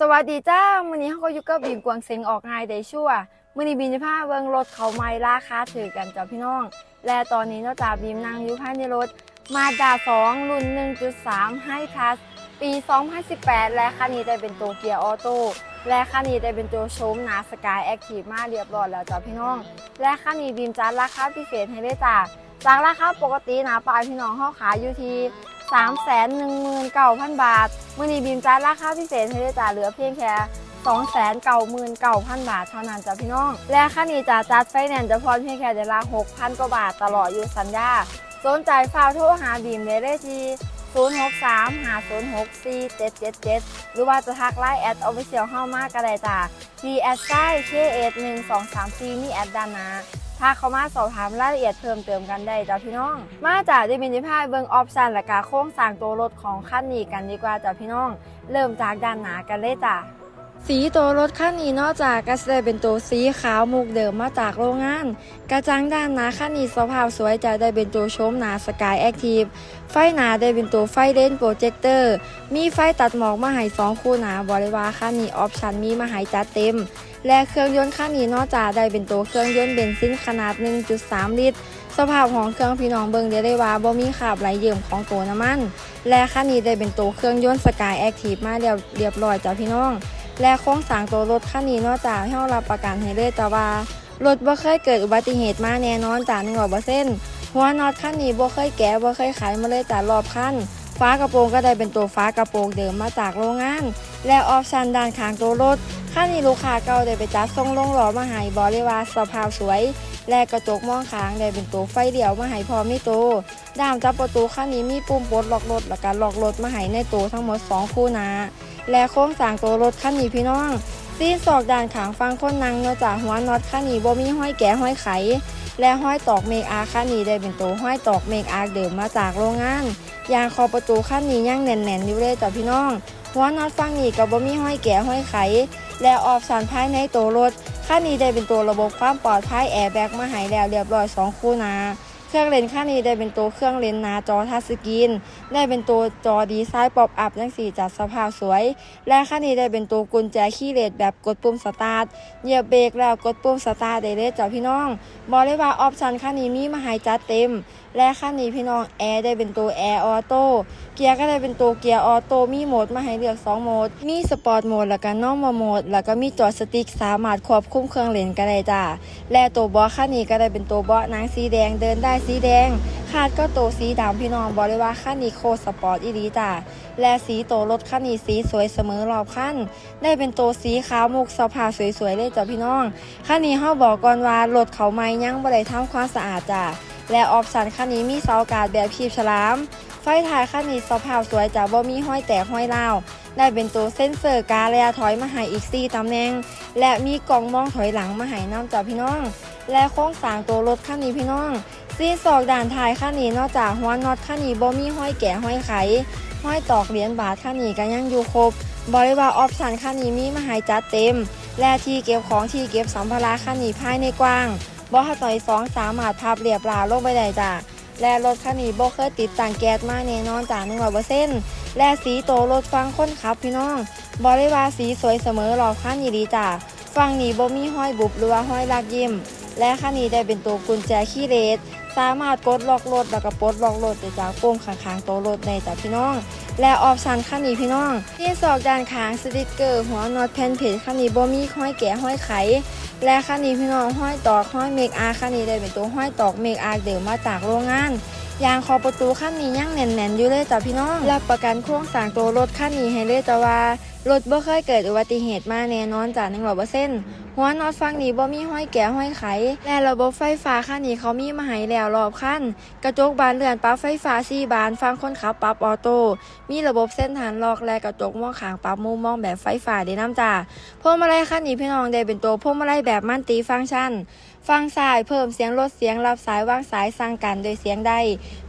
สวัสดีจ้ามื้อนี้เฮาก็อยู่กับบีมกวางเซ็งออกงายได้ชั่วมื้อนี้บีมจะพาเบิ่งรถเขาใหม่ราคาถือกันจ้ะพี่น้อง และตอนนี้เนอกจากบีมนั่งอยู่ภายในรถ มาด้า2รุ่น 1.3 ให้ทัสปี 2018 และคันนี้ได้เป็นตัวเกียร์ออโต้และคันนี้ได้เป็นตัวโชมนาสกายแอคทีฟมาเรียบร้อยแล้วจ้ะพี่น้อง และคันนี้บีมจัดราคาพิเศษให้ได้จ้ะจากราคาปกตินะปลายพี่น้องเฮาขายอยู่ที่ 3 1 9 0 0 0 บาท มื่อนี้บีมจ่ายราคาพิเศษให้ได้จ่าเหลือเพียงแค่2,99,000 บาทเท่านั้นจ้ะพี่น้อง และค่านี้จะจัดไฟแนนซ์จะพรเพียงแค่เดือนละ6,000 กว่าบาทตลอดอยู่สัญญา สนใจฝากโทรหาบีมได้เลยที่063 506 4777 หรือว่าจะทักไลน์แอดออฟฟิเชียลเข้ามากก็ได้จ้ะที่แอดไซน์เคเอสหนึ่งสองสามสี่นี่แอดดานา ถ้าเขามาสอบถามรายละเอียดเพิ่มเติมกันได้จ้ะพี่น้อง มาจากดิมินิพายเบิงออปชันและกาโค้งสร้างตัวรถของคันนี้กันดีกว่าจ้ะพี่น้อง เริ่มจากด้านหน้ากันเลยจ้ะสีตัวรถคันนี้นอกจากก็จะได้เป็นตัวสีขาวมุกเดิมมาจากโรงงาน กระจังด้านหน้าคันนี้สภาพสวยจะได้เป็นตัวโชมหนาสกายแอคทีฟไฟหนาได้เป็นตัวไฟเลนโปรเจคเตอร์มีไฟตัดหมอกมาให้สองคู่หนาบริวารคันนี้ออปชันมีมาให้จัดเต็ม และเครื่องยนต์คันนี้นอกจากได้เป็นตัวเครื่องยนต์เบนซินขนาด 1.3 ลิตร สภาพของเครื่องพี่น้องเบิ่งได้เลยว่าบ่มีขาบไหลเยิ่มของตัวน้ำมัน และคันนี้ได้เป็นตัวเครื่องยนต์สกายแอคทีฟมาเรียบเรียบร้อยจ้ะพี่น้อง และโครงสร้างตัวรถคันนี้นอกจากให้เรารับประกันให้เลยแต่ว่ารถบ่เคยเกิดอุบัติเหตุมาแน่นอนจ้ะ100%หัวน็อตคันนี้บ่เคยแกะบ่เคยไขมาเลยจ้ะรอบคันฟ้ากระโปรงก็ได้เป็นตัวฟ้ากระโปรงเดิมมาจากโรงงาน และออปชันด้านข้างตัวรถ ค่านี้ลูกค้าเก่าได้ไปจัดทรงลงหล่อมาให้บอเลยว่าสภาพสวย และกระจกมองข้างได้เป็นตัวไฟเดี่ยวมาให้พร้อมในตัวด้ามจับประตูค่านี้มีปุ่มปลดล็อกรถและการล็อกรถมาให้ในตัวทั้งหมด 2 คู่นาและโค้งสร้างตัวรถคันนี้พี่น้องซีนศอกด้านขางฟังคนนั่งเนื่องจากหัวน็อตคันนี้บ่มีห้อยแกะห้อยไข และห้อยตอกเมกอาร์คันนี้ได้เป็นตัวห้อยตอกเมกอาร์เดิมมาจากโรงงานยางคอประตูคันนี้ยังแน่นๆอยู่เลยจ้ะพี่น้องหัวน็อตฟังนี้กับบ่มีห้อยแกะห้อยไข และออฟชันภายในตัวรถคันนี้ได้เป็นตัวระบบความปลอดภัยแอร์แบ็กมาหายแล้วเรียบร้อย2คู่นา เครื่องเลนส์คันนี้ได้เป็นตัวเครื่องเลนส์หนาจอทัชสกรีน ได้เป็นตัวจอดีไซน์ป๊อปอัพทั้งสี่จัดสภาพสวย และคันนี้ได้เป็นตัวกุญแจคีย์เลสแบบกดปุ่มสตาร์ทเหยียบเบรกแล้วกดปุ่มสตาร์ทได้เลยจ้ะพี่น้องบอกเลยว่าออปชันคันนี้มีมาให้จัดเต็ม และคันนี้พี่น้องแอร์ได้เป็นตัวแอร์ออโต้เกียร์ก็ได้เป็นตัวเกียร์ออโต้มีโหมดมาให้เลือก 2 โหมด มีสปอร์ตโหมดแล้วก็นอร์มอลโหมด แล้วก็มีจอสติ๊กสามารถควบคุมเครื่องเลนก็ได้จ้าและตัวเบาะคันนี้ก็ได้เป็นตัวเบาะนังสีแดงเดินได้สีแดง คาดก็โตสีดำพี่น้องบอกเลยว่าคันนี้โคสปอร์ตอีลีจ้าและสีตัวรถคันนี้สีสวยเสมอรอบคันได้เป็นตัวสีขาวมุกสภาสวยๆเลยจ้ะพี่น้องคันนี้เฮาบอกก่อนว่ารถเขาไม่ยังบ่ได้ทำความสะอาดจ้าและออปชันคันนี้มีเสาอากาศแบบคีบฉลาม ไฟท้ายคันนี้สภาพสวยจ้าบ่มีห้อยแตกห้อยเล่าได้เป็นตัวเซ็นเซอร์การระยะถอยมาให้อีก 4ตำแหน่ง และมีกล่องมองถอยหลังมาให้น้ำจากพี่น้อง และโค้งสร้างตัวรถคันนี้พี่น้อง ซีนศอกด่านท้ายคันนี้นอกจากหัวน็อตคันนี้บ่มีห้อยแก่ห้อยไขห้อยตอกเหรียญบาทคันนี้ก็ยังอยู่ครบ บริวารออปชันคันนี้มีมาให้จัดเต็ม และที่เก็บของที่เก็บสัมภาระคันนี้ภายในกว้างบ่ถ้าต่อยสองสามารถพับเรียบราลงไปได้จ้ะและรถคันนี้บ่เคยติดตั้งแก๊สมาแน่นอนจ้ะหนึ่งร้อยเปอร์เซ็นต์และสีโตรถฟังค้นขับพี่น้องบริวารสีสวยเสมอรอบคันนี้ดีจ้ะฟังนี้บ่มีห้อยบุบหรือว่าห้อยลากยิ้ม และคันนี้ได้เป็นตัวกุญแจขี้เลส สามารถกดล็อกรถแล้วก็ปลดล็อกรถได้จากปุ่มข้างๆตัวรถในจ้ะพี่น้อง และออปชันคันนี้พี่น้องที่สอกด้านข้างสติกเกอร์ หัวน็อตแผ่นเพจคันนี้บ่มีห้อยแกะห้อยไข และคันนี้พี่น้องห้อยตอกห้อยเมกอาร์คันนี้ได้เป็นตัวห้อยตอกเมกอาร์เดิมมาจากโรงงานยางขอบประตูคันนี้ยังแน่นๆอยู่เลยจ้ะพี่น้องรับประกันโครงสร้างตัวรถคันนี้ให้เลยจ้ะว่ารถบ่เคยเกิดอุบัติเหตุมาแน่นอนจ้ะ100% หัวน็อตฟังนี้บ่มีห้อยแกะห้อยไข และระบบไฟฟ้าคันนี้เขามีมาให้แล้วรอบคันกระจกบานเลื่อนปรับไฟฟ้า4บานฟังคนขับปรับออโต้ มีระบบเส้นฐานล็อกและกระจกมองข้างปรับมุมมองแบบไฟฟ้าได้น้ำจ้าพวงมาลัยคันนี้พี่น้องได้เป็นตัวพวงมาลัยแบบมันตีฟังก์ชันฟังซ้ายเพิ่มเสียงลดเสียงรับสายวางสายสั่งการโดยเสียงได้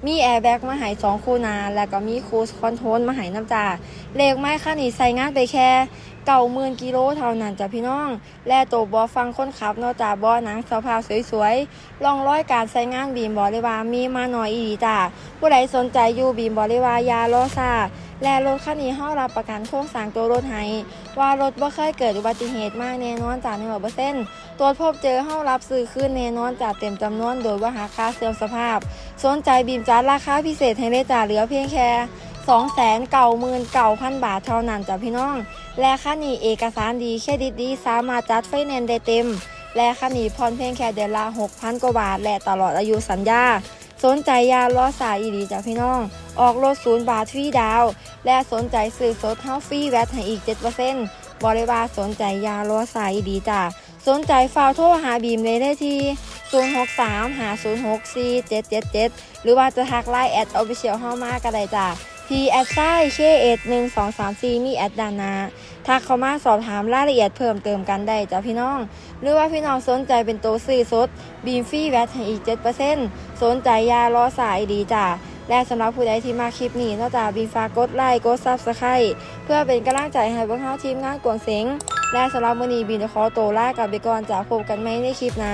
มีแอร์แบ็กมาให้สองคู่นา แล้วก็มีคูสคอนโทรลมาให้น้ำจ้าเลขไม้คันนี้ใส่งานไปแค่ เก่าหมื่นกิโลเท่านั้นจ้ะพี่น้อง และตัวบอฟังคนขับนอกจากบอหนังสภาพสวยๆลองร้อยการใช้งานบีมบอเลยว่ามีมาหน่อยอีจ้าผู้ใดสนใจอยู่บีมบอเลยว่ายาโลซาและรถคันนี้เฮารับประกันโครงสร้างตัวรถให้ว่ารถบ่เคยเกิดอุบัติเหตุมากแน่นอนจาก100%ตรวจพบเจอเฮารับซื้อขึ้นแน่นอนจากเต็มจำนวนโดยว่าหาค่าเสื่อมสภาพ สนใจบีมจัดราคาพิเศษให้เลยจ่าเหลือเพียงแค่ 299,000 บาทเท่านั้นจ้ะพี่น้อง และค่านี้เอกสารดีเครดิตดีสามารถจัดไฟแนนซ์ได้เต็ม และค่านี้ผ่อนเพียงแค่เดือนละ6,000 กว่าบาท และตลอดอายุสัญญา สนใจยาล้อสายอีดีจ้ะพี่น้อง ออกรถศูนย์บาทฟรีดาว และสนใจซื้อสดเฮาฟรีแวตให้อีก 7%บริวาสนใจยาล้อสายอีดีจ้ะสนใจฝากโทรหาบีมเลยได้ที่ 063 506 4777 หรือว่าจะทักไลน์แอดออฟฟิเชียลเฮามาก็ได้จ้ะ P แอดไซเคเอ1 2 3 4มีแอดดานาทักเข้ามาสอบถามรายละเอียดเพิ่มเติมกันได้จ้ะพี่น้อง หรือว่าพี่น้องสนใจเป็นตัวซื้อสดบีมฟรีแวตให้อีก7%สนใจยาล้อสายดีจ้ะและสำหรับผู้ใดที่มาคลิปนี้นอกจากบีมฝากดไลค์กดซับสไครต์เพื่อเป็นกำลังใจให้พวกเราทีมงานกวงเสงและสำหรับมื้อนี้บีจะขอตัวลากับไปก่อนจะพบกันไหมในคลิปหน้า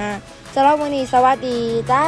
สำหรับมื้อนี้สวัสดีจ้า